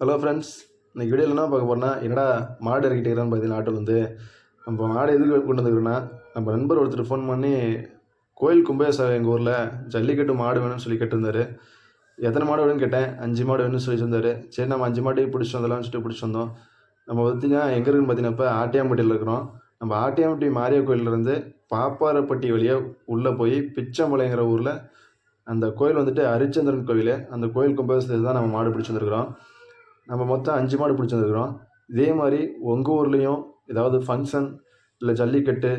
Hello friends இன்னைக்கு வீடியோவில் என்ன பார்க்க போறேன்னா என்னடா மாடு இறக்கிட்டு பார்த்தீங்கன்னா ஆட்டோவில் வந்து நம்ம மாடு எதுக்கு கொண்டு வந்துருக்கோன்னா நம்ம நண்பர் ஒருத்தர் ஃபோன் பண்ணி கோயில் கும்பேச எங்கள் ஊரில் ஜல்லிக்கட்டு மாடு வேணும்னு சொல்லி கேட்டிருந்தாரு. எத்தனை மாடு வேணும்னு கேட்டேன். அஞ்சு மாடு வேணும்னு சொல்லி இருந்தார் சரி நம்ம அஞ்சு மாட்டையும் பிடிச்சி வந்தலாம்னு சொல்லிட்டு பிடிச்சி வந்தோம். நம்ம பார்த்தீங்கன்னா எங்கே இருக்குன்னு பார்த்தீங்கன்னா இப்போ ஆட்டியாம்பட்டியில் இருக்கிறோம். நம்ம ஆட்டியாம்பட்டி மாரிய கோயிலேருந்து பாப்பாரப்பட்டி வழியாக உள்ளே போய் பிச்சமலைங்கிற ஊரில் அந்த கோயில் வந்துட்டு ஹரிச்சந்திரன் கோயில் அந்த கோயில் கும்பாபிஷேகத்துக்கு தான் நம்ம மாடு பிடிச்சி வந்திருக்கிறோம். நம்ம மொத்தம் அஞ்சு மாடு பிடிச்சிருந்துருக்குறோம். இதே மாதிரி உங்கள் ஊர்லேயும் ஏதாவது ஃபங்க்ஷன் இல்லை ஜல்லிக்கட்டு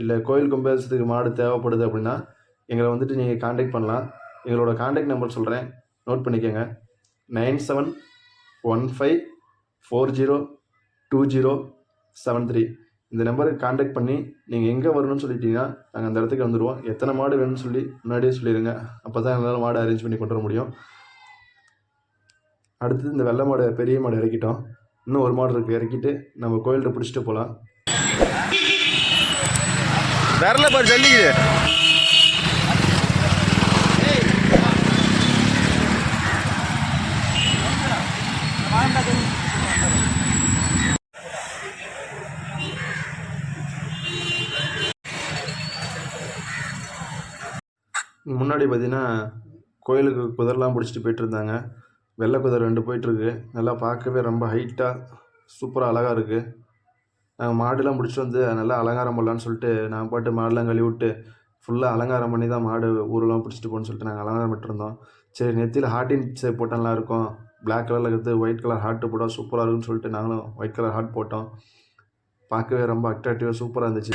இல்லை கோயில் கும்பேசத்துக்கு மாடு தேவைப்படுது அப்படின்னா எங்களை வந்துட்டு நீங்கள் காண்டாக்ட் பண்ணலாம். எங்களோட காண்டாக்ட் நம்பர் சொல்கிறேன் நோட் பண்ணிக்கோங்க. Nine seven one five four zero two zero seven three இந்த நம்பருக்கு காண்டாக்ட் பண்ணி நீங்கள் எங்கே வரணும்னு சொல்லிட்டீங்கன்னா நாங்கள் அந்த இடத்துக்கு வந்துடுவோம் எத்தனை மாடு வேணும்னு சொல்லி முன்னாடியே சொல்லிடுங்க அப்போ தான் எங்களால் மாடு அரேஞ்ச் பண்ணி கொண்டு வர முடியும். அடுத்தது இந்த வெள்ளை மாடு பெரிய மாடு இறக்கிட்டோம். இன்னும் ஒரு மாடு இருக்குது இறக்கிட்டு நம்ம கோயில்கிட்ட பிடிச்சிட்டு போகலாம் வரல பாரு ஜல்லிக்குது. முன்னாடி பார்த்தீங்கன்னா கோயிலுக்கு குதிரெலாம் பிடிச்சிட்டு போயிட்டு இருந்தாங்க. வெள்ளை குதிரை ரெண்டு போயிட்டுருக்கு. நல்லா பார்க்கவே ரொம்ப ஹைட்டாக சூப்பராக அழகாக இருக்குது நாங்கள் மாடுலாம் பிடிச்சிட்டு வந்து நல்லா அலங்காரம் பண்ணலான்னு சொல்லிட்டு நான் பாட்டு மாடுலாம் கழுவி விட்டு ஃபுல்லாக அலங்காரம் பண்ணி தான் மாடு ஊரெலாம் பிடிச்சிட்டு போகணும்னு சொல்லிட்டு நாங்கள் அலங்காரம் பண்ணிட்டுருந்தோம். சரி நெத்தியில் ஹார்ட்டின் ஷேப் போட்டால் இருக்கும் பிளாக் கலரில் இருக்கிறது ஒயிட் கலர் ஹார்ட்டு போட்டால் சூப்பராக இருக்குன்னு சொல்லிட்டு நாங்களும் ஒயிட் கலர் ஹார்ட் போட்டோம். பார்க்கவே ரொம்ப அட்ராக்டிவாக சூப்பராக இருந்துச்சு.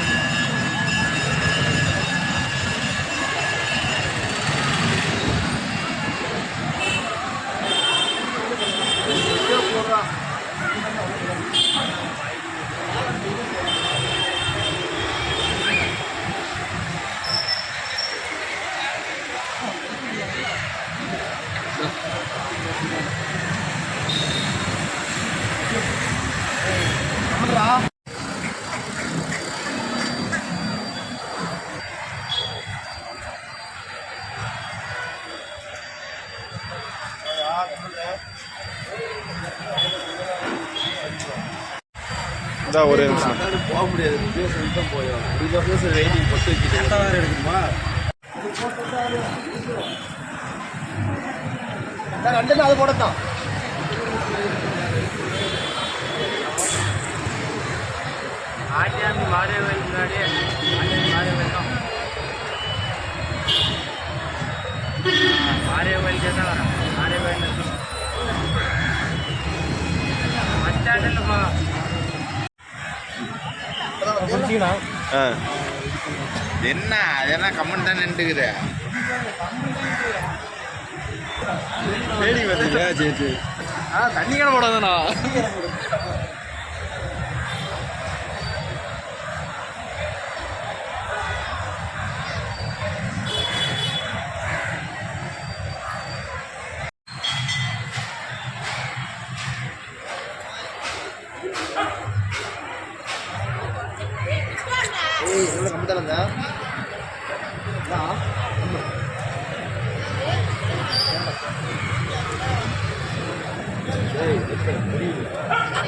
இதான் ஒரே நிமிஷம். போக முடியாது போயிடும் மட்டும் போயும் இப்படி பேச வெயிட்டிங் பொட்டு வச்சுட்டு எடுக்கணுமா ரெண்டுமே அது போடத்தான் ஆட்டியாமி மாரியவன் முன்னாடி ஆட்டியாமி மாரியவன் தான் மாரியவன் கேட்டா வர மாரியவன் பஸ் என்ன அதெல்லாம் கம்மன் தான் நின்றுக்குது. லேடி பார்த்தீங்களா சரி சரி. ஆ தண்ணி கடை போடாதண்ணா. ஏய் எவ்வளோ கம்மி தரங்க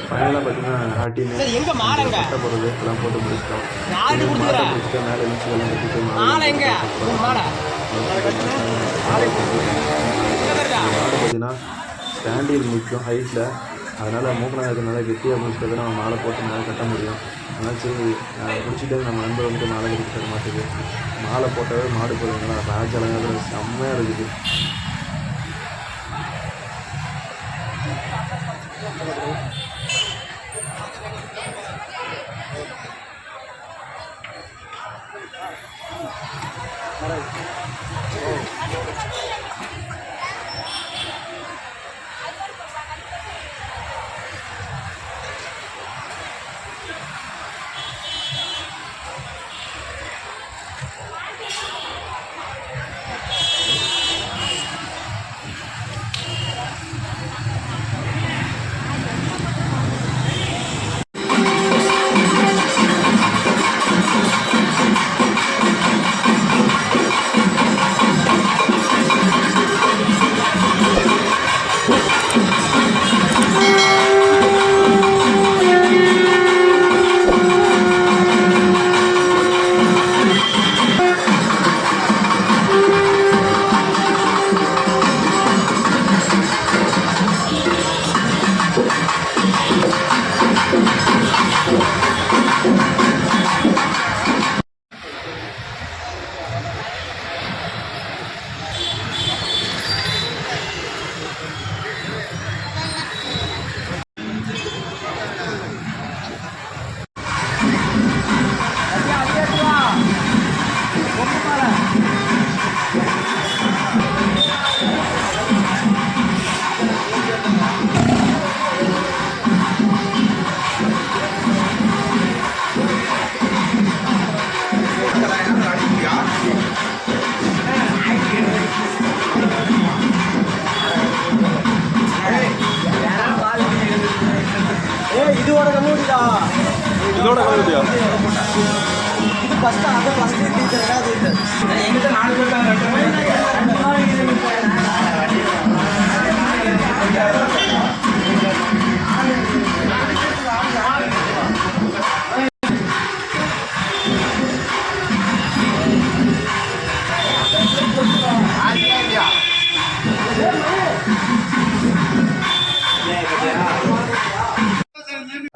ஃபைனலாக பார்த்தீங்கன்னா மாடங்க கட்ட போடுறது எல்லாம் போட்டு முடிச்சிட்டோம் யாருக்கு கொடுத்துக்கிறா முடிச்சுட்டு மேலே எழுச்சி எல்லாம் கட்டிட்டு மாலை எங்க உன் மாடை மாடு பார்த்தீங்கன்னா ஸ்டாண்டில் நிற்கும் ஹைட்டில் அதனால் மூக்கநாயகத்தை நல்லா கெட்டியாக முடிச்சுட்டு நம்ம மாலை போட்டு மேலே கட்ட முடியும். அதனால் சரி முடிச்சுட்டு நம்ம நண்பர் வந்து மாலை கட்டி தர மாட்டேங்குது. மாலை போட்டாவே மாடு போடுறதுனால ராஜ அலங்காரம் செம்மையாக இருக்குது. ഇതോടെ കിട്ടിയോ?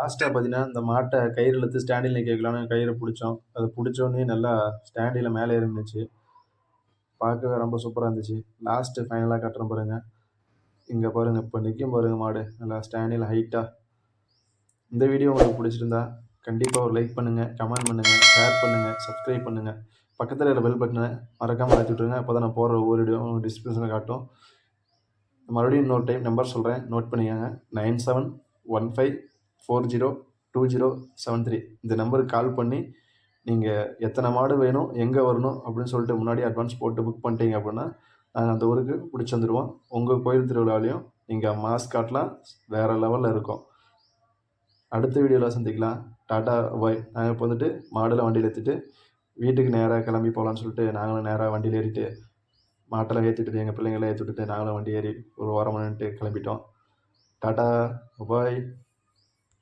லாஸ்ட்டாக பார்த்தீங்கன்னா இந்த மாட்டை கயிறு இழுத்து ஸ்டாண்டில் கேட்கலான்னு கயிறை பிடிச்சோம். அதை பிடிச்சோன்னே நல்லா ஸ்டாண்டில் மேலே இருந்துச்சு பார்க்கவே ரொம்ப சூப்பராக இருந்துச்சு. லாஸ்ட்டு ஃபைனலாக கட்டுறோம் பாருங்கள் இங்கே பாருங்கள் இப்போ நிற்கும் பாருங்கள் மாடு. நல்லா ஸ்டாண்டில் ஹைட்டாக இந்த வீடியோ உங்களுக்கு பிடிச்சிருந்தா கண்டிப்பாக ஒரு லைக் பண்ணுங்கள் கமெண்ட் பண்ணுங்கள் ஷேர் பண்ணுங்கள் சப்ஸ்கிரைப் பண்ணுங்கள் பக்கத்தில் இருக்கிற பெல் பட்டனை மறக்காமல் அழைச்சி விட்ருங்க அப்போ தான் நான் போடுற ஒவ்வொரு வீடியோ உங்களுக்கு டிஸ்கிரிப்ஷனில் காட்டும். மறுபடியும் இன்னொரு டைம் நம்பர் சொல்கிறேன் நோட் பண்ணிக்கோங்க. Nine seven one five four zero two zero seven three. இந்த நம்பருக்கு கால் பண்ணி நீங்கள் எத்தனை மாடு வேணும் எங்கே வரணும் அப்படின்னு சொல்லிட்டு முன்னாடி அட்வான்ஸ் போட்டு புக் பண்ணிட்டீங்க அப்படின்னா நாங்கள் அந்த ஊருக்கு பிடிச்சி வந்துடுவோம் உங்கள் கோயில் திருவிழாலையும் நீங்கள் மாஸ் காட்டலாம் வேறு லெவலில் இருக்கும். அடுத்த வீடியோவில் சந்திக்கலாம். டாட்டா பாய் நாங்கள் இப்போ வந்துட்டு மாடெல்லாம் வண்டியில் ஏற்றிட்டு வீட்டுக்கு நேராக கிளம்பி போகலான்னு சொல்லிட்டு நாங்களும் நேராக வண்டியில் ஏறிட்டு மாட்டெல்லாம் ஏற்றிட்டு எங்கள் பிள்ளைங்களாம் ஏற்றி விட்டுட்டு நாங்களும் வண்டி ஏறி ஒரு வாரம் நின்றுட்டு கிளம்பிட்டோம். டாட்டா பாய்